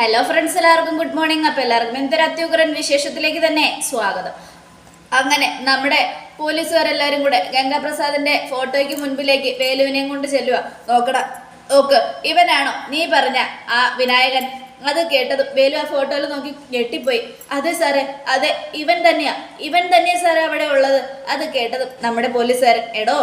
Hello friends എല്ലാവർക്കും good morning അപ്പോൾ എല്ലാവർക്കും എന്തൊരു അത്യുഗ്രൻ വിശേഷത്തിലേക്ക് തന്നെ സ്വാഗതം. അങ്ങനെ നമ്മുടെ പോലീസുകാരെല്ലാവരും കൂടെ ഗംഗാപ്രസാദിന്റെ ഫോട്ടോയ്ക്ക് മുൻപിലേക്ക് വേലുവിനെയും കൊണ്ട് ചെല്ലുക. നോക്കടാ നോക്ക് ഇവനാണോ നീ പറഞ്ഞ ആ വിനായകൻ? അത് കേട്ടത് വേലു ആ ഫോട്ടോയിൽ നോക്കി ഞെട്ടിപ്പോയി. അതെ സാറേ അതെ ഇവൻ തന്നെയാ ഇവൻ തന്നെയാ സാറേ അവിടെ ഉള്ളത്. അത് കേട്ടത് നമ്മുടെ പോലീസുകാരൻ എടോ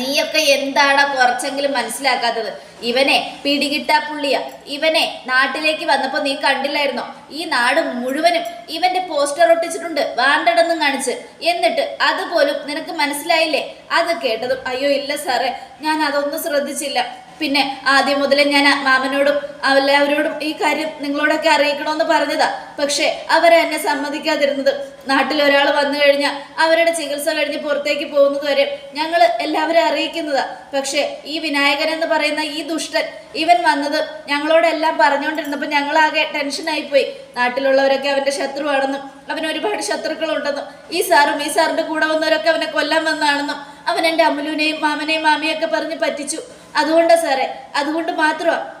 നീയൊക്കെ എന്താണ് കുറച്ചെങ്കിലും മനസ്സിലാക്കാത്തത്? ഇവനെ പിടികിട്ടാ പുള്ളിയ. ഇവനെ നാട്ടിലേക്ക് വന്നപ്പോ നീ കണ്ടില്ലായിരുന്നോ? ഈ നാട് മുഴുവനും ഇവന്റെ പോസ്റ്റർ ഒട്ടിച്ചിട്ടുണ്ട് വാണ്ടടെന്നും കാണിച്ച്. എന്നിട്ട് അതുപോലും നിനക്ക് മനസ്സിലായില്ലേ? അത് കേട്ടതും അയ്യോ ഇല്ല സാറേ ഞാൻ അതൊന്നും ശ്രദ്ധിച്ചില്ല. പിന്നെ ആദ്യം മുതലേ ഞാൻ മാമനോടും എല്ലാവരോടും ഈ കാര്യം നിങ്ങളോടൊക്കെ അറിയിക്കണമെന്ന് പറഞ്ഞതാ. പക്ഷെ അവരെ എന്നെ സമ്മതിക്കാതിരുന്നത്. നാട്ടിൽ ഒരാൾ വന്നു കഴിഞ്ഞാൽ അവരുടെ ചികിത്സ കഴിഞ്ഞ് പുറത്തേക്ക് പോകുന്നത് വരെ ഞങ്ങൾ എല്ലാവരും അറിയിക്കുന്നതാ. പക്ഷെ ഈ വിനായകൻ എന്ന് പറയുന്ന ഈ ദുഷ്ടൻ. ഇവൻ വന്നത് ഞങ്ങളോടെല്ലാം പറഞ്ഞുകൊണ്ടിരുന്നപ്പോൾ ഞങ്ങളാകെ ടെൻഷനായി പോയി നാട്ടിലുള്ളവരൊക്കെ അവന്റെ ശത്രുവാണെന്നും അവന് ഒരുപാട് ശത്രുക്കളുണ്ടെന്നും ഈ സാറും ഈ സാറിന്റെ കൂടെ വന്നവരൊക്കെ അവനെ കൊല്ലാൻ വന്നാണെന്നും അവൻ എന്റെ അമ്മലുവിനെയും മാമനെയും മാമിയൊക്കെ പറഞ്ഞ് പറ്റിച്ചു. അതുകൊണ്ടാ സാറേ അതുകൊണ്ട് മാത്രമാണ്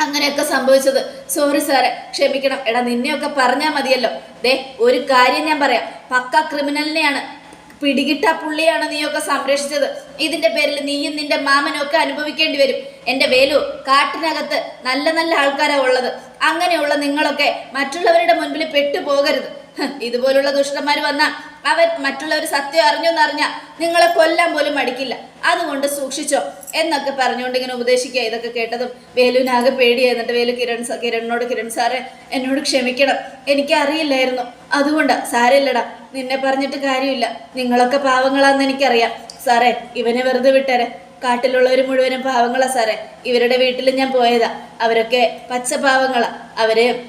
അങ്ങനെയൊക്കെ സംഭവിച്ചത്. സോറി സാറെ ക്ഷമിക്കണം. എടാ നിന്നെയൊക്കെ പറഞ്ഞാൽ മതിയല്ലോ. ദേ ഒരു കാര്യം ഞാൻ പറയാം. പക്ക ക്രിമിനലിനെയാണ് പിടികിട്ട പുള്ളിയാണ് നീയൊക്കെ സംരക്ഷിച്ചത്. ഇതിന്റെ പേരിൽ നീയും നിന്റെ മാമനും ഒക്കെ അനുഭവിക്കേണ്ടി വരും. എന്റെ വേലു കാട്ടിനകത്ത് നല്ല നല്ല ആൾക്കാരാ ഉള്ളത്. അങ്ങനെയുള്ള നിങ്ങളൊക്കെ മറ്റുള്ളവരുടെ മുൻപിൽ പെട്ടുപോകരുത്. ഇതുപോലുള്ള ദുഷ്ടന്മാർ വന്ന അവർ മറ്റുള്ളവർ സത്യം അറിഞ്ഞെന്നറിഞ്ഞാൽ നിങ്ങളെ കൊല്ലാൻ പോലും മടിക്കില്ല. അതുകൊണ്ട് സൂക്ഷിച്ചോ എന്നൊക്കെ പറഞ്ഞുകൊണ്ട് ഇങ്ങനെ ഉപദേശിക്കുക. ഇതൊക്കെ കേട്ടതും വേലുവിനാകെ പേടിയായി. എന്നിട്ട് വേലു കിരൺ കിരണിനോട് കിരൺ സാറെ എന്നോട് ക്ഷമിക്കണം. എനിക്കറിയില്ലായിരുന്നു. അതുകൊണ്ട് സാരമില്ലടാ. നിന്നെ പറഞ്ഞിട്ട് കാര്യമില്ല. നിങ്ങളൊക്കെ പാവങ്ങളാന്ന് എനിക്കറിയാം. സാറേ ഇവനെ വെറുതെ വിട്ടേരെ. കാട്ടിലുള്ളവർ മുഴുവനും പാവങ്ങളാ സാറേ. ഇവരുടെ വീട്ടിൽ ഞാൻ പോയതാ. അവരൊക്കെ പച്ച പാവങ്ങളാ. അവർ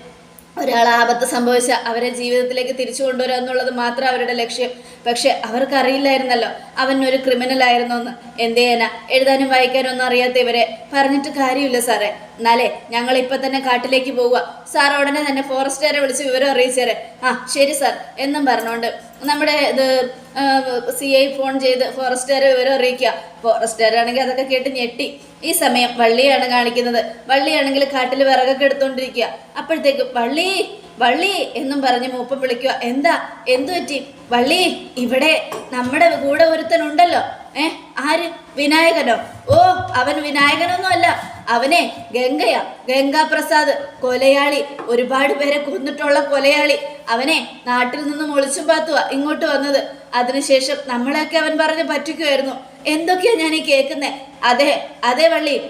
ഒരാൾ ആപത്ത് സംഭവിച്ച അവരെ ജീവിതത്തിലേക്ക് തിരിച്ചു കൊണ്ടുവരിക എന്നുള്ളത് മാത്രം അവരുടെ ലക്ഷ്യം. പക്ഷെ അവർക്കറിയില്ലായിരുന്നല്ലോ. അവൻ ഒരു ക്രിമിനൽ ആയിരുന്നു എന്ന് എന്ത് ചെയ്യാനാ എഴുതാനും വായിക്കാനും ഒന്നും അറിയാത്ത ഇവരെ. പറഞ്ഞിട്ട് കാര്യമില്ല സാറേ. എന്നാലേ ഞങ്ങൾ ഇപ്പൊ തന്നെ കാട്ടിലേക്ക് പോവുക. സാർ ഉടനെ തന്നെ ഫോറസ്റ്റുകാരെ വിളിച്ച് വിവരം അറിയിച്ചേരെ. ആ ശരി സാർ. എന്നും പറഞ്ഞുകൊണ്ട് നമ്മുടെ ഇത് സി ഐ ഫോൺ ചെയ്ത് ഫോറസ്റ്റുകാരെ വിവരം അറിയിക്കുക. ഫോറസ്റ്റുകാരാണെങ്കിൽ അതൊക്കെ കേട്ട് ഞെട്ടി. ഈ സമയം വള്ളിയാണ് കാണിക്കുന്നത്. വള്ളിയാണെങ്കിൽ കാട്ടിൽ വിറകൊക്കെ എടുത്തോണ്ടിരിക്കുക. അപ്പോഴത്തേക്ക് വള്ളി വള്ളി എന്നും പറഞ്ഞ് മൂപ്പ വിളിക്കുക. എന്താ? എന്തു പറ്റി വള്ളി ഇവിടെ നമ്മുടെ കൂടെ ഒരുത്തനുണ്ടല്ലോ ഏ ആര്? വിനായകനോ? ഓ അവൻ വിനായകനൊന്നും അല്ല അവനെ ഗംഗയാ. ഗംഗാപ്രസാദ് കൊലയാളി. ഒരുപാട് പേരെ കൊന്നിട്ടുള്ള കൊലയാളി. അവനെ നാട്ടിൽ നിന്നും ഒളിച്ചും പാത്തുക ഇങ്ങോട്ട് വന്നത്. അതിനുശേഷം നമ്മളെയൊക്കെ അവൻ പറഞ്ഞ് പറ്റിക്കുമായിരുന്നു എന്തൊക്കെയാ ഞാൻ ഈ കേൾക്കുന്നേ? അതെ അതെ വള്ളി.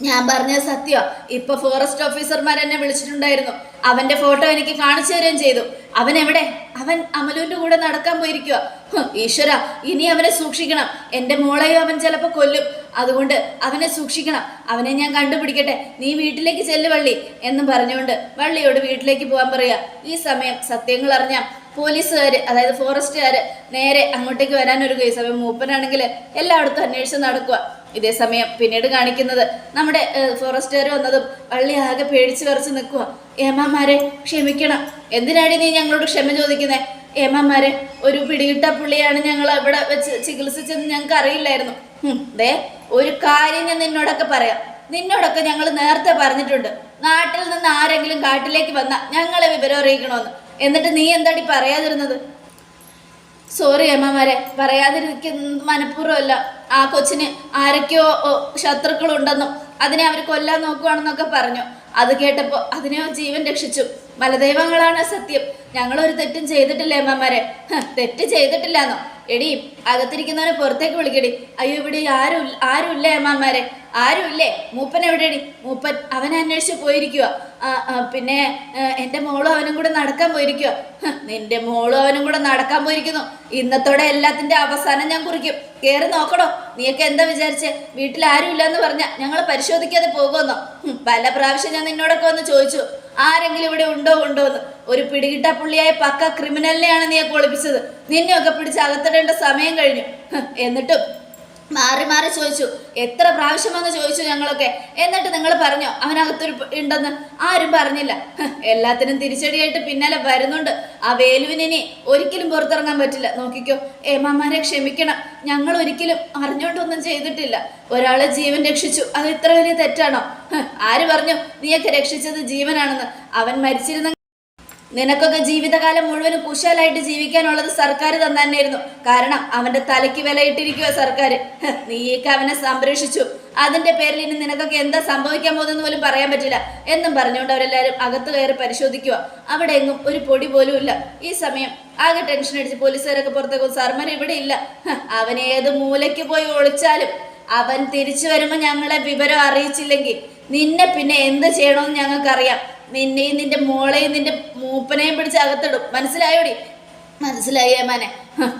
ഞാൻ പറഞ്ഞ സത്യം ഇപ്പൊ ഫോറസ്റ്റ് ഓഫീസർമാർ എന്നെ വിളിച്ചിട്ടുണ്ടായിരുന്നു. അവന്റെ ഫോട്ടോ എനിക്ക് കാണിച്ചു തരുകയും ചെയ്തു. അവൻ എവിടെ? അവൻ അമലുവിന്റെ കൂടെ നടക്കാൻ പോയിരിക്കുക ഈശ്വര ഇനി അവനെ സൂക്ഷിക്കണം. എന്റെ മോളെയോ അവൻ ചിലപ്പോൾ കൊല്ലും. അതുകൊണ്ട് അവനെ സൂക്ഷിക്കണം. അവനെ ഞാൻ കണ്ടുപിടിക്കട്ടെ. നീ വീട്ടിലേക്ക് ചെല്ലു വള്ളി എന്നും പറഞ്ഞുകൊണ്ട് വള്ളിയോട് വീട്ടിലേക്ക് പോകാൻ പറയാ ഈ സമയം സത്യങ്ങൾ അറിഞ്ഞ പോലീസുകാര് അതായത് ഫോറസ്റ്റുകാര് നേരെ അങ്ങോട്ടേക്ക് വരാൻ ഒരു ഈ സമയം മൂപ്പനാണെങ്കിൽ എല്ലായിടത്തും അന്വേഷിച്ച് നടക്കുക ഇതേ സമയം പിന്നീട് കാണിക്കുന്നത് നമ്മുടെ ഫോറസ്റ്റുകാർ വന്നതും വള്ളി ആകെ പേടിച്ച് വിറച്ച് നിൽക്കുക ഏമാമാരെ ക്ഷമിക്കണം. എന്തിനാണ് നീ ഞങ്ങളോട് ക്ഷമ ചോദിക്കുന്നത് ഏമാമാരെ ഒരു പിടികിട്ട പുള്ളിയാണ് ഞങ്ങൾ അവിടെ വെച്ച് ചികിത്സിച്ചെന്ന് ഞങ്ങൾക്ക് അറിയില്ലായിരുന്നു. ദേ ഒരു കാര്യം ഞാൻ നിന്നോടൊക്കെ പറയാം. നിന്നോടൊക്കെ ഞങ്ങൾ നേരത്തെ പറഞ്ഞിട്ടുണ്ട്. നാട്ടിൽ നിന്ന് ആരെങ്കിലും കാട്ടിലേക്ക് വന്നാൽ ഞങ്ങളെ വിവരം അറിയിക്കണമെന്ന്. എന്നിട്ട് നീ എന്താടി പറയാതിരുന്നത്? സോറി അമ്മമാരെ പറയാതിരിക്കുന്ന മനഃപൂർവമല്ല. ആ കൊച്ചിന് ആരൊക്കെയോ ശത്രുക്കളുണ്ടെന്നും അതിനെ അവർ കൊല്ലാൻ നോക്കുവാണെന്നൊക്കെ പറഞ്ഞു. അത് കേട്ടപ്പോൾ അതിനെ ജീവൻ രക്ഷിച്ചു. മലദൈവങ്ങളാണ് സത്യം. ഞങ്ങളൊരു തെറ്റും ചെയ്തിട്ടില്ലേ അമ്മമാരെ? തെറ്റ് ചെയ്തിട്ടില്ലാന്നോ. എടി അകത്തിരിക്കുന്നവനെ പുറത്തേക്ക് വിളിക്കടി. അയ്യോ ഇവിടെ ആരും ആരുമില്ലേ അമ്മമാരെ? ആരും ഇല്ലേ? മൂപ്പൻ എവിടെയടി? മൂപ്പൻ അവനെ അന്വേഷിച്ച് പോയിരിക്കുക പിന്നെ എന്റെ മോളും അവനും കൂടെ നടക്കാൻ പോയിരിക്കുക നിന്റെ മോളും അവനും കൂടെ നടക്കാൻ പോയിരിക്കുന്നു. ഇന്നത്തോടെ എല്ലാത്തിന്റെ അവസാനം ഞാൻ കുറിക്കും. കേറി നോക്കണോ? നീയൊക്കെ എന്താ വിചാരിച്ചേ? വീട്ടിൽ ആരും ഇല്ലെന്ന് പറഞ്ഞ ഞങ്ങൾ പരിശോധിക്കാതെ പോകുമെന്നോ? പല പ്രാവശ്യം ഞാൻ നിന്നോടൊക്കെ വന്ന് ചോദിച്ചു. ആരെങ്കിലും ഇവിടെ ഉണ്ടോ ഉണ്ടോ എന്ന് ഒരു പിടികിട്ട പുള്ളിയായ പക്ക ക്രിമിനലിനെയാണ് നീ കൊളിപ്പിച്ചത് നിന്നെയൊക്കെ പിടിച്ച് അകത്തിടേണ്ട സമയം കഴിഞ്ഞു. എന്നിട്ടും മാറി മാറി ചോദിച്ചു എത്ര പ്രാവശ്യം വന്ന് ചോദിച്ചു ഞങ്ങളൊക്കെ? എന്നിട്ട് നിങ്ങൾ പറഞ്ഞോ അവനകത്തൊരു ഉണ്ടെന്ന്? ആരും പറഞ്ഞില്ല. എല്ലാത്തിനും തിരിച്ചടിയായിട്ട് പിന്നാലെ വരുന്നുണ്ട്. ആ വേലുവിനെ ഒരിക്കലും പുറത്തിറങ്ങാൻ പറ്റില്ല. നോക്കിക്കോ ഏമാമാരെ ക്ഷമിക്കണം. ഞങ്ങൾ ഒരിക്കലും അറിഞ്ഞോണ്ടൊന്നും ചെയ്തിട്ടില്ല. ഒരാളെ ജീവൻ രക്ഷിച്ചു. അത് ഇത്ര വലിയ തെറ്റാണോ? ആര് പറഞ്ഞു? നീയൊക്കെ രക്ഷിച്ചത് ജീവനാണെന്ന്. അവൻ മരിച്ചിരുന്ന നിനക്കൊക്കെ ജീവിതകാലം മുഴുവനും കുശാലായിട്ട് ജീവിക്കാനുള്ളത് സർക്കാർ തന്നായിരുന്നു കാരണം അവന്റെ തലയ്ക്ക് വിലയിട്ടിരിക്കുക സർക്കാർ. നീയൊക്കെ അവനെ സംരക്ഷിച്ചു. അതിന്റെ പേരിൽ ഇനി നിനക്കൊക്കെ എന്താ സംഭവിക്കാൻ പോകുന്നെന്ന് പോലും പറയാൻ പറ്റില്ല. എന്നും പറഞ്ഞുകൊണ്ട് അവരെല്ലാവരും അകത്ത് കയറി പരിശോധിക്കുക അവിടെ എങ്ങും ഒരു പൊടി പോലും ഇല്ല. ഈ സമയം ആകെ ടെൻഷൻ അടിച്ച് പോലീസുകാരൊക്കെ പുറത്തേക്കും സർമൻ ഇവിടെ ഇല്ല. അവനേത് മൂലയ്ക്ക് പോയി ഒളിച്ചാലും അവൻ തിരിച്ചു വരുമ്പോൾ ഞങ്ങളെ വിവരം അറിയിച്ചില്ലെങ്കിൽ നിന്നെ പിന്നെ എന്ത് ചെയ്യണമെന്ന് ഞങ്ങൾക്കറിയാം. നിന്നെയും നിന്റെ മോളെയും നിന്റെ മൂപ്പനെയും പിടിച്ച് അകത്തിടും. മനസ്സിലായോടി? മനസ്സിലായി ഏമാനെ.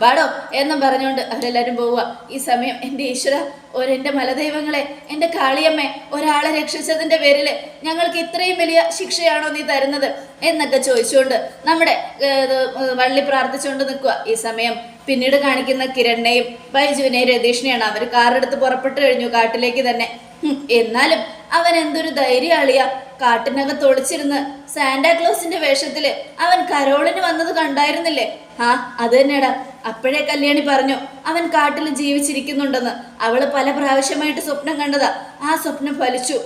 പാടോ? എന്നും പറഞ്ഞുകൊണ്ട് അവരെല്ലാവരും പോവുക. ഈ സമയം എന്റെ ഈശ്വര ഒരെന്റെ മലദൈവങ്ങളെ എന്റെ കാളിയമ്മ ഒരാളെ രക്ഷിച്ചതിന്റെ പേരിൽ ഞങ്ങൾക്ക് ഇത്രയും വലിയ ശിക്ഷയാണോ നീ തരുന്നത്? എന്നൊക്കെ ചോദിച്ചുകൊണ്ട് നമ്മുടെ വള്ളി പ്രാർത്ഥിച്ചുകൊണ്ട് നിൽക്കുക. ഈ സമയം പിന്നീട് കാണിക്കുന്ന കിരണ്ണയും ബൈജുവിനെയും രതീഷിനെയാണ് അവർ കാറെടുത്ത് പുറപ്പെട്ടു കഴിഞ്ഞു കാട്ടിലേക്ക് തന്നെ. എന്നാലും അവൻ എന്തൊരു ധൈര്യാളിയ കാട്ടിനകത്ത് ഒളിച്ചിരുന്ന് സാന്റാക്ലോസിന്റെ വേഷത്തിൽ അവൻ കരോളിന് വന്നത് കണ്ടായിരുന്നില്ലേ? ആ അത് തന്നെടാ. അപ്പോഴേ കല്യാണി പറഞ്ഞു അവൻ കാട്ടിൽ ജീവിച്ചിരിക്കുന്നുണ്ടെന്ന്. അവൾ പല പ്രാവശ്യമായിട്ട് സ്വപ്നം കണ്ടതാ. ആ സ്വപ്നം ഫലിച്ചു.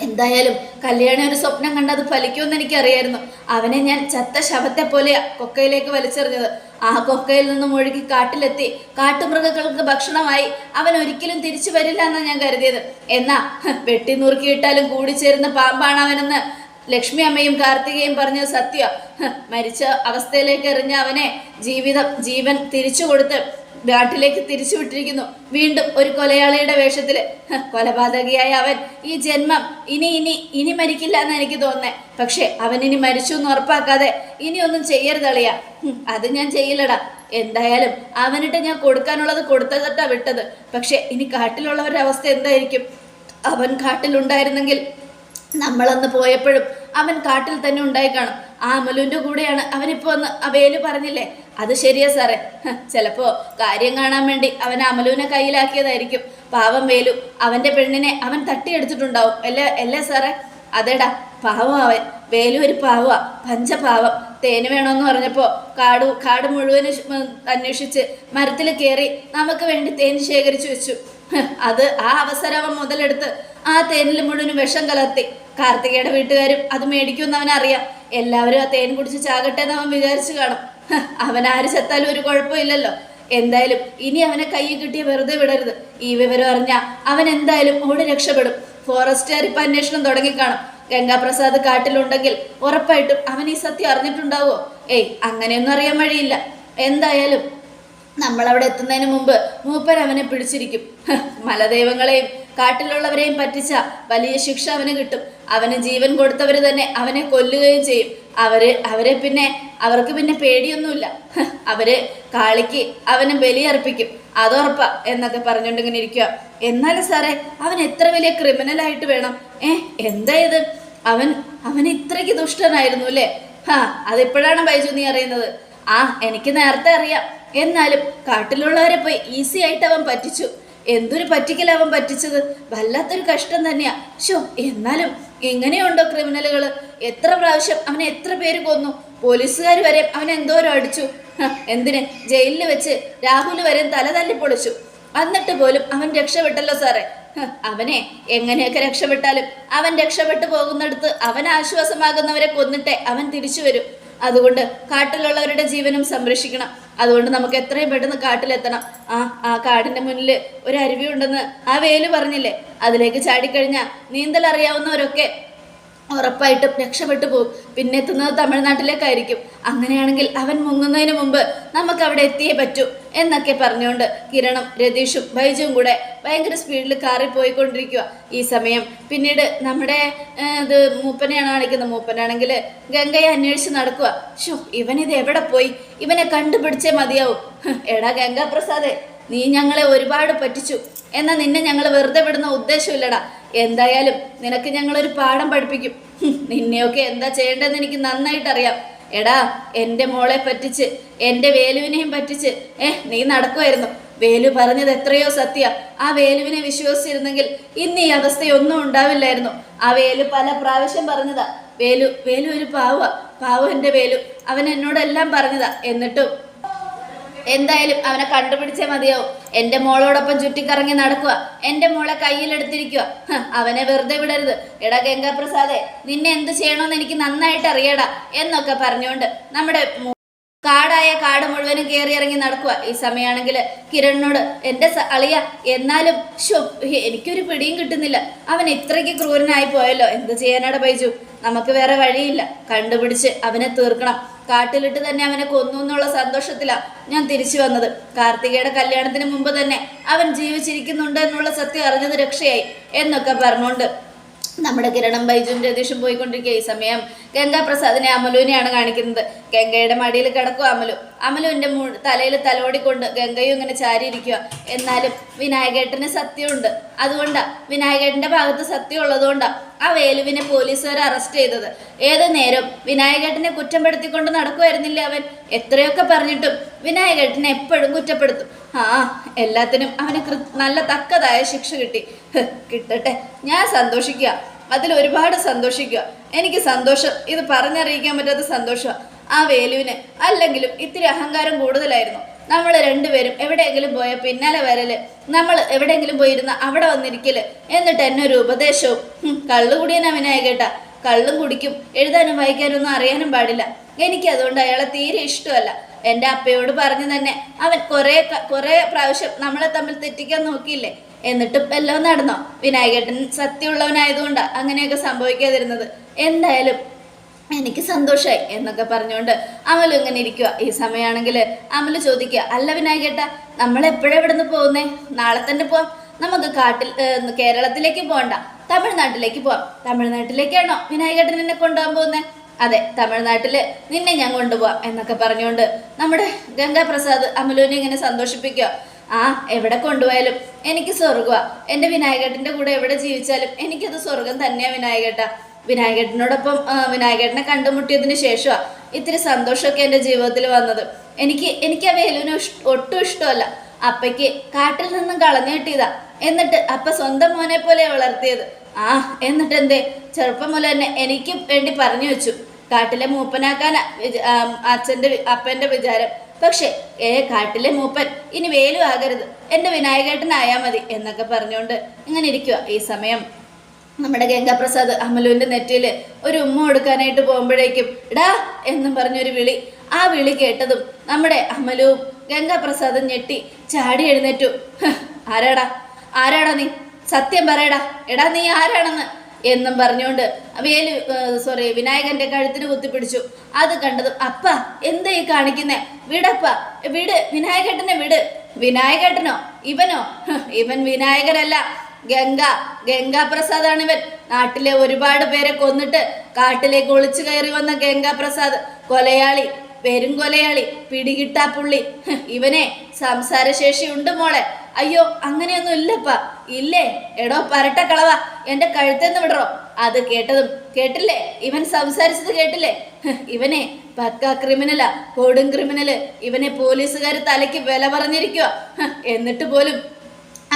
എന്തായാലും കല്യാണി ഒരു സ്വപ്നം കണ്ടത് ഫലിക്കുമെന്ന് എനിക്കറിയായിരുന്നു. അവനെ ഞാൻ ചത്ത ശവത്തെ പോലെ കൊക്കയിലേക്ക് വലിച്ചെറിഞ്ഞത്. ആ കൊക്കയിൽ നിന്നും മുഴുകി കാട്ടിലെത്തി. കാട്ടുമൃഗങ്ങൾക്ക് ഭക്ഷണമായി. അവൻ ഒരിക്കലും തിരിച്ചു വരില്ല എന്നാണ് ഞാൻ കരുതിയത്. എന്നാ വെട്ടി നുറുക്കിയിട്ടാലും കൂടിച്ചേരുന്ന പാമ്പാണ് അവനെന്ന് ലക്ഷ്മി അമ്മയും കാർത്തികയും പറഞ്ഞത് സത്യം. മരിച്ച അവസ്ഥയിലേക്ക് എറിഞ്ഞ അവനെ ജീവിതം ജീവൻ തിരിച്ചു കൊടുത്ത് നാട്ടിലേക്ക് തിരിച്ചുവിട്ടിരിക്കുന്നു വീണ്ടും ഒരു കൊലയാളിയുടെ വേഷത്തിൽ കൊലപാതകിയായ അവൻ ഈ ജന്മം ഇനി ഇനി ഇനി മരിക്കില്ല എന്ന് എനിക്ക് തോന്നേ പക്ഷെ അവൻ ഇനി മരിച്ചു എന്ന് ഉറപ്പാക്കാതെ ഇനി ഒന്നും ചെയ്യരുതളിയ അത് ഞാൻ ചെയ്യില്ലടാ. എന്തായാലും അവനിട്ട് ഞാൻ കൊടുക്കാനുള്ളത് കൊടുത്തതട്ടാ വിട്ടത്. പക്ഷെ ഇനി കാട്ടിലുള്ളവരുടെ അവസ്ഥ എന്തായിരിക്കും? അവൻ കാട്ടിലുണ്ടായിരുന്നെങ്കിൽ നമ്മളന്ന് പോയപ്പോഴും അവൻ കാട്ടിൽ തന്നെ ഉണ്ടായി കാണും. ആ അമലുവിന്റെ കൂടെയാണ് അവനിപ്പോ ഒന്ന് അവയിൽ പറഞ്ഞില്ലേ? അത് ശരിയാ സാറേ. ചിലപ്പോ കാര്യം കാണാൻ വേണ്ടി അവൻ അമലുവിനെ കയ്യിലാക്കിയതായിരിക്കും. പാവം വേലു അവന്റെ പെണ്ണിനെ അവൻ തട്ടിയെടുത്തിട്ടുണ്ടാവും. അല്ലേ അല്ലേ സാറേ? അതേടാ പാവം അവൻ. വേലു ഒരു പാവ പഞ്ചപാവം. തേന് വേണമെന്ന് പറഞ്ഞപ്പോൾ കാട് കാട് മുഴുവൻ അന്വേഷിച്ച് മരത്തിൽ കയറി നമുക്ക് വേണ്ടി തേൻ ശേഖരിച്ചു വെച്ചു. അത് ആ അവസരം അവൻ മുതലെടുത്ത് ആ തേനിൽ മുഴുവൻ വിഷം കലർത്തി. കാർത്തികയുടെ വീട്ടുകാരും അത് മേടിക്കുമെന്ന് അവനറിയാം. എല്ലാവരും ആ തേൻ കുടിച്ച് ചാകട്ടെ എന്ന് അവൻ വിചാരിച്ചു കാണും. അവൻ ആര് ചത്താലും ഒരു കുഴപ്പമില്ലല്ലോ. എന്തായാലും ഇനി അവനെ കയ്യിൽ കിട്ടിയ വെറുതെ വിടരുത്. ഈ വിവരം അറിഞ്ഞ അവൻ എന്തായാലും ഓടി രക്ഷപ്പെടും. ഫോറസ്റ്റുകാർ ഇപ്പൊ അന്വേഷണം തുടങ്ങിക്കാണും. ഗംഗാപ്രസാദ് കാട്ടിലുണ്ടെങ്കിൽ ഉറപ്പായിട്ടും അവൻ ഈ സത്യം അറിഞ്ഞിട്ടുണ്ടാവോ ഏയ് അങ്ങനെയൊന്നും അറിയാൻ വഴിയില്ല. എന്തായാലും നമ്മളവിടെ എത്തുന്നതിന് മുമ്പ് മൂപ്പൻ അവനെ പിടിച്ചിരിക്കും. മലദൈവങ്ങളെയും കാട്ടിലുള്ളവരെയും പറ്റിച്ച വലിയ ശിക്ഷ അവന് കിട്ടും. അവന് ജീവൻ കൊടുത്തവർ തന്നെ അവനെ കൊല്ലുകയും ചെയ്യും. അവർ അവരെ പിന്നെ അവർക്ക് പിന്നെ പേടിയൊന്നുമില്ല. അവർ കാളിക്ക് അവന് ബലിയർപ്പിക്കും അതോർപ്പ എന്നൊക്കെ പറഞ്ഞുകൊണ്ട് ഇരിക്കുക എന്നാലും സാറേ അവൻ എത്ര വലിയ ക്രിമിനൽ ആയിട്ട് വേണം? ഏ എന്താ ഇത്? അവൻ അവൻ ഇത്രയ്ക്ക് ദുഷ്ടനായിരുന്നു അല്ലേ? ഹാ അതിപ്പോഴാണ് ബൈജു നീ അറിയുന്നത്? ആ എനിക്ക് നേരത്തെ അറിയാം. എന്നാലും കാട്ടിലുള്ളവരെ പോയി ഈസി ആയിട്ട് അവൻ പറ്റിച്ചു. എന്തൊരു പറ്റിക്കൽ അവൻ പറ്റിച്ചത്? വല്ലാത്തൊരു കഷ്ടം തന്നെയാ. ഷോ എന്നാലും എങ്ങനെയുണ്ടോ ക്രിമിനലുകൾ എത്ര പ്രാവശ്യം അവനെ എത്ര പേര് കൊന്നു? പോലീസുകാർ വരെ അവൻ എന്തോരം അടിച്ചു എന്തിന്? ജയിലിൽ വെച്ച് രാഹുൽ വരെ തല തല്ലി പൊളിച്ചു. എന്നിട്ട് പോലും അവൻ രക്ഷപ്പെട്ടല്ലോ സാറേ. അവനെ എങ്ങനെയൊക്കെ രക്ഷപ്പെട്ടാലും അവൻ രക്ഷപ്പെട്ടു പോകുന്നിടത്ത് അവൻ ആശ്വാസമാകുന്നവരെ കൊന്നിട്ടേ അവൻ തിരിച്ചു വരും. അതുകൊണ്ട് കാട്ടിലുള്ളവരുടെ ജീവനും സംരക്ഷിക്കണം. അതുകൊണ്ട് നമുക്ക് എത്രയും പെട്ടെന്ന് കാട്ടിലെത്തണം. ആ ആ കാടിന്റെ മുന്നിൽ ഒരു അരുവി ഉണ്ടെന്ന് ആ വേൽ പറഞ്ഞില്ലേ? അതിലേക്ക് ചാടിക്കഴിഞ്ഞാൽ നീന്തൽ അറിയാവുന്നവരൊക്കെ ഉറപ്പായിട്ടും രക്ഷപ്പെട്ടു പോകും. പിന്നെ എത്തുന്നത് തമിഴ്നാട്ടിലേക്കായിരിക്കും. അങ്ങനെയാണെങ്കിൽ അവൻ മുങ്ങുന്നതിന് മുമ്പ് നമുക്ക് അവിടെ എത്തിയേ പറ്റൂ എന്നൊക്കെ പറഞ്ഞുകൊണ്ട് കിരണും രതീഷും ബൈജുവും കൂടെ ഭയങ്കര സ്പീഡിൽ കാറിൽ പോയിക്കൊണ്ടിരിക്കുക ഈ സമയം പിന്നീട് നമ്മുടെ ഇത് മൂപ്പനെയാണ് കാണിക്കുന്നത്. മൂപ്പനാണെങ്കിൽ ഗംഗയെ അന്വേഷിച്ച് നടക്കുക ഷോ ഇവനിത് എവിടെ പോയി? ഇവനെ കണ്ടുപിടിച്ചേ മതിയാവും. എടാ ഗംഗാപ്രസാദേ നീ ഞങ്ങളെ ഒരുപാട് പറ്റിച്ചു. എന്നാൽ നിന്നെ ഞങ്ങൾ വെറുതെ വിടുന്ന ഉദ്ദേശമില്ലടാ. എന്തായാലും നിനക്ക് ഞങ്ങളൊരു പാഠം പഠിപ്പിക്കും. നിന്നെയൊക്കെ എന്താ ചെയ്യേണ്ടതെന്ന് എനിക്ക് നന്നായിട്ട് അറിയാം എടാ എന്റെ മോളെ പറ്റിച്ച് എന്റെ വേലുവിനെയും പറ്റിച്ച് ഏഹ് നീ നടക്കുമായിരുന്നു വേലു പറഞ്ഞത് എത്രയോ സത്യ. ആ വേലുവിനെ വിശ്വസിച്ചിരുന്നെങ്കിൽ ഇന്ന് ഈ അവസ്ഥയൊന്നും ഉണ്ടാവില്ലായിരുന്നു. ആ വേലു പല പ്രാവശ്യം പറഞ്ഞതാ. വേലു വേലു ഒരു പാവ പാവ എന്റെ വേലു. അവൻ എന്നോടെല്ലാം പറഞ്ഞതാ. എന്നിട്ടും എന്തായാലും അവനെ കണ്ടുപിടിച്ചേ മതിയാവും. എന്റെ മോളോടൊപ്പം ചുറ്റിക്കറങ്ങി നടക്കുക. എന്റെ മോളെ കയ്യിലെടുത്തിരിക്കുക. അവനെ വെറുതെ വിടരുത്. എടാ ഗംഗാപ്രസാദെ നിന്നെ എന്ത് ചെയ്യണമെന്ന് എനിക്ക് നന്നായിട്ട് അറിയടാ എന്നൊക്കെ പറഞ്ഞുകൊണ്ട് നമ്മുടെ കാടായ കാട് മുഴുവനും കയറി ഇറങ്ങി നടക്കുക. ഈ സമയമാണെങ്കിൽ കിരണിനോട് എന്റെ അളിയ എന്നാലും ഷോ എനിക്കൊരു പിടിയും കിട്ടുന്നില്ല. അവൻ ഇത്രയ്ക്ക് ക്രൂരനായി പോയല്ലോ. എന്ത് ചെയ്യാനാടാ പൈജു നമുക്ക് വേറെ വഴിയില്ല. കണ്ടുപിടിച്ച് അവനെ തീർക്കണം. കാട്ടിലിട്ട് തന്നെ അവനെ കൊന്നു എന്നുള്ള സന്തോഷത്തിലാണ് ഞാൻ തിരിച്ചു വന്നത്. കാർത്തികയുടെ കല്യാണത്തിന് മുമ്പ് തന്നെ അവൻ ജീവിച്ചിരിക്കുന്നുണ്ട് എന്നുള്ള സത്യം അറിഞ്ഞത് രക്ഷയായി എന്നൊക്കെ പറഞ്ഞുകൊണ്ട് നമ്മുടെ കിരണം ബൈജുവും രതീഷും പോയിക്കൊണ്ടിരിക്കുക. ഈ സമയം ഗംഗാപ്രസാദിനെ അമലുവിനെയാണ് കാണിക്കുന്നത്. ഗംഗയുടെ മടിയിൽ കിടക്കും അമലു. അമലുവിന്റെ മു തലയിൽ തലോടിക്കൊണ്ട് ഗംഗയും ഇങ്ങനെ ചാരിയിരിക്കുക. എന്നാലും വിനായകേട്ടന് സത്യമുണ്ട്. അതുകൊണ്ടാ വിനായകേട്ടന്റെ ഭാഗത്ത് സത്യം ഉള്ളതുകൊണ്ടാണ് ആ വേലുവിനെ പോലീസുകാർ അറസ്റ്റ് ചെയ്തത്. ഏത് നേരം വിനായകേട്ടനെ കുറ്റപ്പെടുത്തിക്കൊണ്ട് നടക്കുമായിരുന്നില്ല അവൻ? എത്രയൊക്കെ പറഞ്ഞിട്ടും വിനായകേട്ടനെ എപ്പോഴും കുറ്റപ്പെടുത്തും. ആ എല്ലാത്തിനും അവന് നല്ല തക്കതായ ശിക്ഷ കിട്ടി. കിട്ടട്ടെ. ഞാൻ സന്തോഷിക്കുക. അതിൽ ഒരുപാട് സന്തോഷിക്കുക. എനിക്ക് സന്തോഷം. ഇത് പറഞ്ഞറിയിക്കാൻ പറ്റാത്ത സന്തോഷം ആ വേലുവിന് അല്ലെങ്കിലും ഇത്തിരി അഹങ്കാരം കൂടുതലായിരുന്നു. നമ്മൾ രണ്ടുപേരും എവിടെയെങ്കിലും പോയ പിന്നാലെ വരൽ. നമ്മൾ എവിടെയെങ്കിലും പോയിരുന്ന അവിടെ വന്നിരിക്കൽ. എന്നിട്ട് എന്നെ ഒരു ഉപദേശവും. ഹും, കള്ളു കുടിയനാ വിനായകേട്ട. കള്ളും കുടിക്കും. എഴുതാനും വായിക്കാനും ഒന്നും അറിയാനും പാടില്ല. എനിക്ക് അതുകൊണ്ട് അയാളെ തീരെ ഇഷ്ടമല്ല. എന്റെ അപ്പയോട് പറഞ്ഞു തന്നെ അവൻ കുറേ കുറേ പ്രാവശ്യം നമ്മളെ തമ്മിൽ തെറ്റിക്കാൻ നോക്കിയില്ലേ? എന്നിട്ട് എല്ലാം നടന്നോ? വിനായകേട്ടൻ സത്യമുള്ളവനായതുകൊണ്ടാണ് അങ്ങനെയൊക്കെ സംഭവിക്കാതിരുന്നത്. എന്തായാലും എനിക്ക് സന്തോഷമായി എന്നൊക്കെ പറഞ്ഞുകൊണ്ട് അമലും ഇങ്ങനെ ഇരിക്കുക ഈ സമയമാണെങ്കിൽ അമൽ ചോദിക്കുക അല്ല വിനായകേട്ട നമ്മൾ എപ്പോഴാണ് ഇവിടുന്ന് പോകുന്നേ? നാളെ തന്നെ പോവാം. നമുക്ക് കാട്ടിൽ കേരളത്തിലേക്ക് പോകണ്ട തമിഴ്നാട്ടിലേക്ക് പോവാം. തമിഴ്നാട്ടിലേക്കാണോ വിനായകേട്ടൻ എന്നെ കൊണ്ടുപോകാൻ പോകുന്നത് അതെ തമിഴ്നാട്ടിൽ നിന്നെ ഞാൻ കൊണ്ടുപോവാം എന്നൊക്കെ പറഞ്ഞുകൊണ്ട് നമ്മുടെ ഗംഗാപ്രസാദ് അമലുവിനെ ഇങ്ങനെ സന്തോഷിപ്പിക്കുക. ആ എവിടെ കൊണ്ടുപോയാലും എനിക്ക് സ്വർഗമാണ് എന്റെ വിനായകേട്ടന്റെ കൂടെ എവിടെ ജീവിച്ചാലും എനിക്കത് സ്വർഗം തന്നെയാ വിനായകേട്ട. വിനായകേട്ടനോടൊപ്പം വിനായകേട്ടനെ കണ്ടുമുട്ടിയതിന് ശേഷമാണ് ഇത്തിരി സന്തോഷമൊക്കെ എന്റെ ജീവിതത്തിൽ വന്നത്. എനിക്ക് എനിക്ക് ആ വേലുവിനെ ഒട്ടും ഇഷ്ടമല്ല. അപ്പയ്ക്ക് കാട്ടിൽ നിന്നും കളഞ്ഞു കിട്ടിയതാ. എന്നിട്ട് അപ്പ സ്വന്തം മോനെ പോലെ വളർത്തിയത്. ആ എന്നിട്ട് എന്തേ ചെറുപ്പം മുതൽ തന്നെ എനിക്ക് വേണ്ടി പറഞ്ഞു വെച്ചു. കാട്ടിലെ മൂപ്പനാക്കാൻ അച്ഛന്റെ അപ്പന്റെ വിചാരം. പക്ഷേ ഏ കാട്ടിലെ മൂപ്പൻ ഇനി വേലു ആകരുത്. എന്റെ വിനായകേട്ടനായാൽ മതി എന്നൊക്കെ പറഞ്ഞുകൊണ്ട് ഇങ്ങനെ ഇരിക്കുക ഈ സമയം. നമ്മുടെ ഗംഗാപ്രസാദ് അമലുവിന്റെ നെറ്റിയിൽ ഒരു ഉമ്മ കൊടുക്കാനായിട്ട് പോകുമ്പോഴേക്കും ഇടാ എന്നും പറഞ്ഞൊരു വിളി. ആ വിളി കേട്ടതും നമ്മുടെ അമലുവും ഗംഗാപ്രസാദും ഞെട്ടി ചാടി എഴുന്നേറ്റു. ആരാടാ? ആരാടാ നീ? സത്യം പറയടാ. എടാ നീ ആരാണെന്ന്? എന്നും പറഞ്ഞുകൊണ്ട് വേലു സോറി വിനായകന്റെ കഴുത്തിന് കുത്തിപ്പിടിച്ചു. അത് കണ്ടതും അപ്പ എന്താ ഈ കാണിക്കുന്നേ? വിടപ്പ വിട് വിനായകേട്ടനെ വിട്. വിനായകേട്ടനോ? ഇവനോ? ഇവൻ വിനായകരല്ല ഗംഗ ഗംഗാപ്രസാദാണ് ഇവൻ നാട്ടിലെ ഒരുപാട് പേരെ കൊന്നിട്ട് കാട്ടിലേക്ക് ഒളിച്ചു കയറി വന്ന ഗംഗാപ്രസാദ്. കൊലയാളി പെരും കൊലയാളി പിടികിട്ടാ പുള്ളി. ഇവനെ സംസാരശേഷി ഉണ്ട് മോളെ. അയ്യോ അങ്ങനെയൊന്നും ഇല്ലപ്പ. ഇല്ലേ? എടോ പരട്ടക്കളവ എന്റെ കഴുത്തെന്ന് വിടറോ. അത് കേട്ടതും കേട്ടില്ലേ? ഇവൻ സംസാരിച്ചത് കേട്ടില്ലേ? ഇവനെ പക്ക ക്രിമിനലാ കൊടും ക്രിമിനൽ. ഇവനെ പോലീസുകാർ തലയ്ക്ക് വില പറഞ്ഞിരിക്കുക എന്നിട്ട് പോലും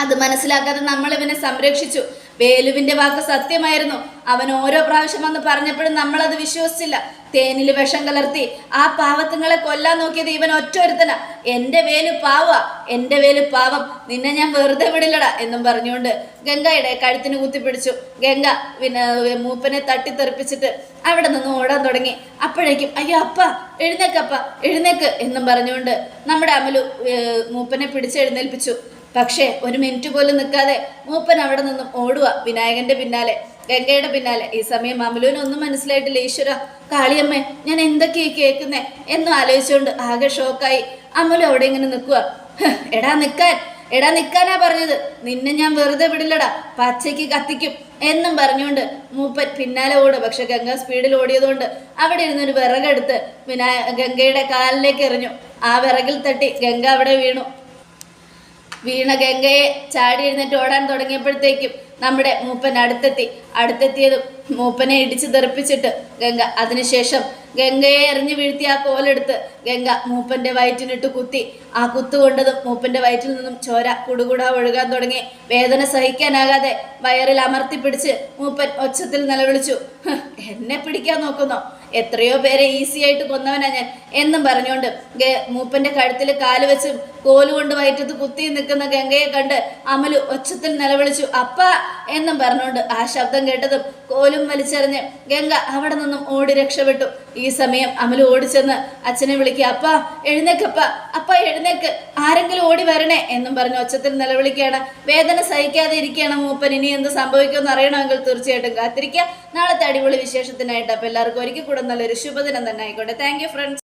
അത് മനസ്സിലാക്കാതെ നമ്മൾ ഇവനെ സംരക്ഷിച്ചു. വേലുവിന്റെ വാക്ക് സത്യമായിരുന്നു. അവൻ ഓരോ പ്രാവശ്യം വന്ന് പറഞ്ഞപ്പോഴും അത് വിശ്വസിച്ചില്ല. തേനിൽ വിഷം കലർത്തി ആ പാവത്തുങ്ങളെ കൊല്ലാൻ നോക്കിയത് ഇവൻ ഒറ്റൊരുത്തന. എന്റെ വേലു പാവ എന്റെ വേലു പാവം നിന്നെ ഞാൻ വെറുതെ വിടില്ലടാ എന്നും പറഞ്ഞുകൊണ്ട് ഗംഗയുടെ കഴുത്തിന് കുത്തിപ്പിടിച്ചു ഗംഗ പിന്നെ മൂപ്പനെ തട്ടിത്തെറിപ്പിച്ചിട്ട് അവിടെ നിന്ന് ഓടാൻ തുടങ്ങി. അപ്പോഴേക്കും അയ്യോ അപ്പ എഴുന്നേക്കപ്പ എഴുന്നേക്ക് എന്നും പറഞ്ഞുകൊണ്ട് നമ്മുടെ അമലു മൂപ്പനെ പിടിച്ചെഴുന്നേൽപ്പിച്ചു പക്ഷേ ഒരു മിനിറ്റ് പോലും നിൽക്കാതെ മൂപ്പൻ അവിടെ നിന്നും ഓടുക വിനായകന്റെ പിന്നാലെ. ഗംഗയുടെ പിന്നാലെ. ഈ സമയം അമലുവിന് ഒന്നും മനസ്സിലായിട്ടില്ല ഈശ്വര കാളിയമ്മേ ഞാൻ എന്തൊക്കെയാ കേൾക്കുന്നേ? എന്നും ആലോചിച്ചുകൊണ്ട് ആകെ ഷോക്കായി അമലു അവിടെ ഇങ്ങനെ നിൽക്കുക എടാ നിൽക്കാൻ എടാ നിൽക്കാനാ പറഞ്ഞത്. നിന്നെ ഞാൻ വെറുതെ വിടില്ലടാ പച്ചയ്ക്ക് കത്തിക്കും എന്നും പറഞ്ഞുകൊണ്ട് മൂപ്പൻ പിന്നാലെ ഓടും പക്ഷെ ഗംഗ സ്പീഡിൽ ഓടിയതുകൊണ്ട് അവിടെ ഇരുന്നൊരു വിറകെടുത്ത് വിനായ ഗംഗയുടെ കാലിലേക്ക് എറിഞ്ഞു. ആ വിറകിൽ തട്ടി ഗംഗ അവിടെ വീണു. വീണ ഗംഗയെ ചാടി എഴുന്നേറ്റ് ഓടാൻ തുടങ്ങിയപ്പോഴത്തേക്കും നമ്മുടെ മൂപ്പൻ അടുത്തെത്തി. അടുത്തെത്തിയതും മൂപ്പനെ ഇടിച്ചു തെറിപ്പിച്ചിട്ട് ഗംഗ. അതിനുശേഷം ഗംഗയെ എറിഞ്ഞു വീഴ്ത്തി ആ കോലെടുത്ത് ഗംഗ മൂപ്പന്റെ വയറ്റിനിട്ട് കുത്തി. ആ കുത്തുകൊണ്ടതും മൂപ്പന്റെ വയറ്റിൽ നിന്നും ചോര കുടുകുടാ ഒഴുകാൻ തുടങ്ങി. വേദന സഹിക്കാനാകാതെ വയറിൽ അമർത്തി പിടിച്ച് മൂപ്പൻ ഒച്ചത്തിൽ നിലവിളിച്ചു. എന്നെ പിടിക്കാൻ നോക്കുന്നോ? എത്രയോ പേരെ ഈസി ആയിട്ട് കൊന്നവനാ ഞാൻ. എന്നും പറഞ്ഞുകൊണ്ട് മൂപ്പന്റെ കഴുത്തിൽ കാൽ വെച്ചും കോലുകൊണ്ട് വയറ്റത്ത് കുത്തി നിൽക്കുന്ന ഗംഗയെ കണ്ട് അമലു ഒച്ചത്തിൽ നിലവിളിച്ചു. അപ്പ എന്നും പറഞ്ഞുകൊണ്ട് ആ ശബ്ദം കേട്ടതും കോലും വലിച്ചെറിഞ്ഞ് ഗംഗ അവിടെ നിന്നും ഓടി രക്ഷപ്പെട്ടു. ഈ സമയം അമലു ഓടിച്ചെന്ന് അച്ഛനെ വിളിക്കുക അപ്പ എഴുന്നേക്കപ്പ അപ്പ. എഴുന്നേക്ക്. ആരെങ്കിലും ഓടി വരണേ എന്നും പറഞ്ഞ് ഒച്ചത്തിൽ നിലവിളിക്കുകയാണ്. വേദന സഹിക്കാതെ ഇരിക്കുകയാണ് മൂപ്പൻ. ഇനി എന്ത് സംഭവിക്കുമെന്ന് അറിയണമെങ്കിൽ തീർച്ചയായിട്ടും കാത്തിരിക്കുക. നാളത്തെ അടിപൊളി വിശേഷത്തിനായിട്ട് അപ്പോൾ എല്ലാവർക്കും ഒരിക്കൽ കൂടെ നല്ലൊരു ശുഭദിനം തന്നെ ആയിക്കോട്ടെ. Thank friends